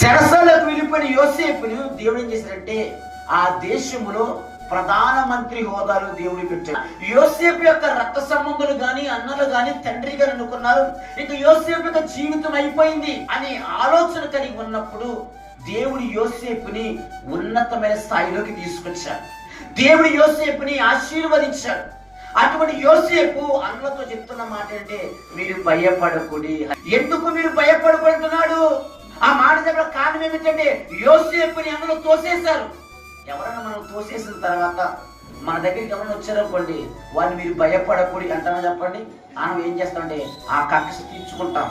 శరసలకు వెళ్ళిపోయిన యోసేపుని దేవుడు ఏం చేశారంటే ఆ దేశములో ప్రధానమంత్రి హోదాలు దేవుడు పెట్టాడు. యోసేపు యొక్క రక్త సంబంధులు గాని అన్నలు గాని తండ్రి గారు అనుకున్నారు ఇక యోసేపు యొక్క జీవితం అయిపోయింది అని ఆలోచన కలిగి ఉన్నప్పుడు దేవుడు యోసేపుని ఉన్నతమైన స్థాయిలోకి తీసుకొచ్చాడు. దేవుడు యోసేపుని ఆశీర్వదించాడు. అటువంటి యోసేపు అన్నలతో చెప్తున్న మాట అంటే మీరు భయపడకూడి ఎందుకు మీరు భయపడకుంటున్నాడు? ఆ మాట చెప్పిన కారణం ఏమిటంటే యోసేపుని అందులో తోసేశారు. ఎవరైనా మనం తోసేసిన తర్వాత మన దగ్గరికి ఎవరైనా వచ్చారనుకోండి వాళ్ళు మీరు భయపడకూడి అంటామా చెప్పండి? మనం ఏం చేస్తామంటే ఆ కక్ష తీర్చుకుంటాం.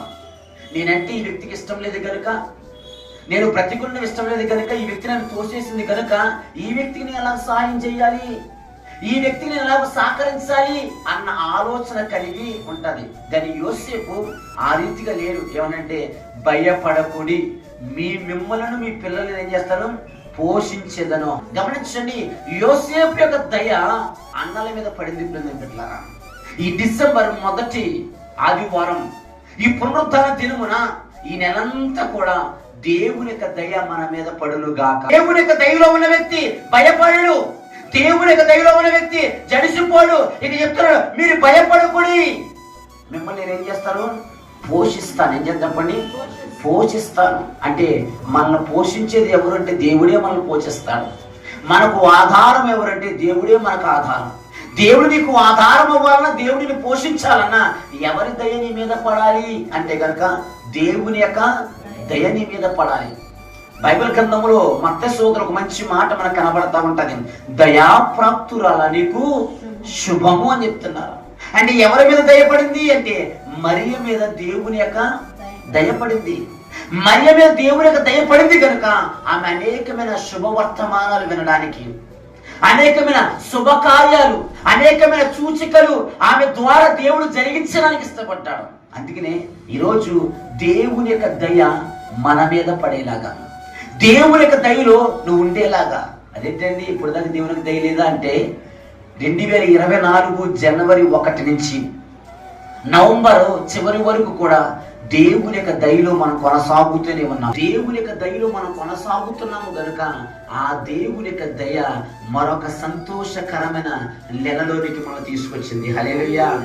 నేనంటే ఈ వ్యక్తికి ఇష్టం లేదు కనుక నేను ప్రతికూలం ఇష్టం లేదు కనుక ఈ వ్యక్తి నన్ను తోసేసింది కనుక ఈ వ్యక్తికి నేను ఎలా సహాయం చేయాలి? ఈ వ్యక్తిని ఎలా సహకరించాలి అన్న ఆలోచన కలిగి ఉంటది. దాని యోసేపు ఆ రీతిగా లేడు. ఏమనంటే భయపడకుడి. మీ మిమ్మలను మీ పిల్లల్ని ఏం చేస్తారు పోషించేదను. గమనించండి యోసేపు యొక్క దయ అన్నల మీద పడింది పిల్లలారా ఈ డిసెంబర్ మొదటి ఆదివారం ఈ పునరుద్ధరణ దినమున ఈ నెలంతా కూడా దేవుని యొక్క దయ మన మీద పడులుగాక దేవుని యొక్క దయలో ఉన్న వ్యక్తి భయపడడు. దేవుని యొక్క దయలో ఉన్న వ్యక్తి జడిసిపోడు ఇక చెప్తున్నాడు మీరు భయపడకూడి. మిమ్మల్ని నేను ఏం చేస్తాను? పోషిస్తాను. ఏం చెప్పండి? పోషిస్తాను. అంటే మనల్ని పోషించేది ఎవరంటే దేవుడే మనల్ని పోషిస్తాడు. మనకు ఆధారం ఎవరంటే దేవుడే మనకు ఆధారం. దేవుడు నీకు ఆధారం అవ్వాలన్నా దేవుడిని పోషించాలన్నా ఎవరి దయ నీ మీద పడాలి? అంటే కనుక దేవుని యొక్క దయ నీ మీద పడాలి. బైబిల్ గ్రంథంలో మత్త సోదరు ఒక మంచి మాట మనకు కనబడతా ఉంటది. దయాప్రాప్తురాల నీకు శుభము అని చెప్తున్నారు. అంటే ఎవరి మీద దయపడింది అంటే మరియ మీద దేవుని యొక్క దయపడింది. మరియ మీద దేవుని యొక్క దయపడింది కనుక ఆమె అనేకమైన శుభవర్తమానాలు వినడానికి అనేకమైన శుభకార్యాలు అనేకమైన సూచికలు ఆమె ద్వారా దేవుడు జరిగించడానికి ఇష్టపడ్డాడు. అందుకనే ఈరోజు దేవుని యొక్క దయ మన మీద పడేలాగా. దేవుని యొక్క దయలో నువ్వు ఉండేలాగా. అదేంటండి? ఇప్పుడు దాకా దేవునికి దయ లేదా అంటే రెండు వేల ఇరవై నాలుగు జనవరి ఒకటి నుంచి నవంబర్ చివరి వరకు కూడా దేవుని యొక్క దయలో మనం కొనసాగుతూనే ఉన్నాం. దేవుని యొక్క దయలో మనం కొనసాగుతున్నాము గనుక ఆ దేవుని యొక్క దయ మరొక సంతోషకరమైన నెలలోనికి మనం తీసుకొచ్చింది. హలేలుయ్యా